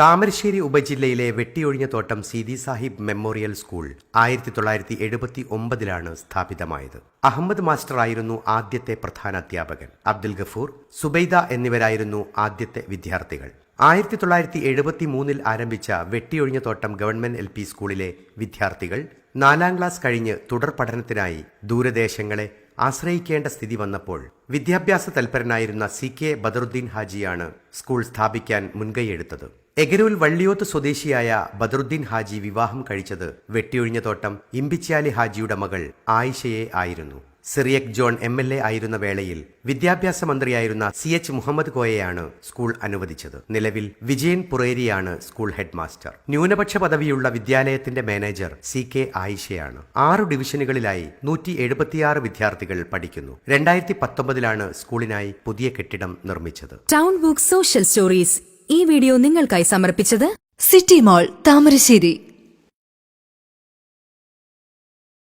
താമരശ്ശേരി ഉപജില്ലയിലെ വെട്ടിയൊഴിഞ്ഞ തോട്ടം Seethi Sahib memorial school ആയിരത്തി തൊള്ളായിരത്തി എഴുപത്തി ഒമ്പതിലാണ് സ്ഥാപിതമായത്. അഹമ്മദ് മാസ്റ്റർ ആയിരുന്നു ആദ്യത്തെ പ്രധാന അധ്യാപകൻ. അബ്ദുൽ ഗഫൂർ സുബൈദ എന്നിവരായിരുന്നു ആദ്യത്തെ വിദ്യാർത്ഥികൾ. ആയിരത്തി തൊള്ളായിരത്തി എഴുപത്തി മൂന്നിൽ ആരംഭിച്ച വെട്ടിയൊഴിഞ്ഞ തോട്ടം ഗവൺമെന്റ് എൽ പി സ്കൂളിലെ വിദ്യാർത്ഥികൾ നാലാം ക്ലാസ് കഴിഞ്ഞ് തുടർ പഠനത്തിനായി ദൂരദേശങ്ങളെ ആശ്രയിക്കേണ്ട സ്ഥിതി വന്നപ്പോൾ വിദ്യാഭ്യാസ തൽപരനായിരുന്ന സി കെ ബദറുദ്ദീൻ ഹാജിയാണ് സ്കൂൾ സ്ഥാപിക്കാൻ മുൻകൈയെടുത്തത്. എഗരൂൽ വള്ളിയോത്ത് സ്വദേശിയായ ബദറുദ്ദീൻ ഹാജി വിവാഹം കഴിച്ചത് വെട്ടിയൊഴിഞ്ഞ തോട്ടം ഇമ്പിച്ചാലി ഹാജിയുടെ മകൾ ആയിഷയെ ആയിരുന്നു. Cyriac John M L A ആയിരുന്ന വേളയിൽ വിദ്യാഭ്യാസ മന്ത്രിയായിരുന്ന സി എച്ച് മുഹമ്മദ് കോയയാണ് സ്കൂൾ അനുവദിച്ചത്. നിലവിൽ വിജയൻ പുറേരിയാണ് സ്കൂൾ ഹെഡ് മാസ്റ്റർ ന്യൂനപക്ഷ പദവിയുള്ള വിദ്യാലയത്തിന്റെ മാനേജർ സി കെ ആയിഷയാണ്. ആറു ഡിവിഷനുകളിലായി നൂറ്റി എഴുപത്തിയാറ് വിദ്യാർത്ഥികൾ പഠിക്കുന്നു. രണ്ടായിരത്തി പത്തൊമ്പതിലാണ് സ്കൂളിനായി പുതിയ കെട്ടിടം നിർമ്മിച്ചത്. ടൗൺ ബുക്ക് സോഷ്യൽ സ്റ്റോറീസ് ഈ വീഡിയോ നിങ്ങൾക്കായി സമർപ്പിച്ചത് സിറ്റി മോൾ താമരശ്ശേരി.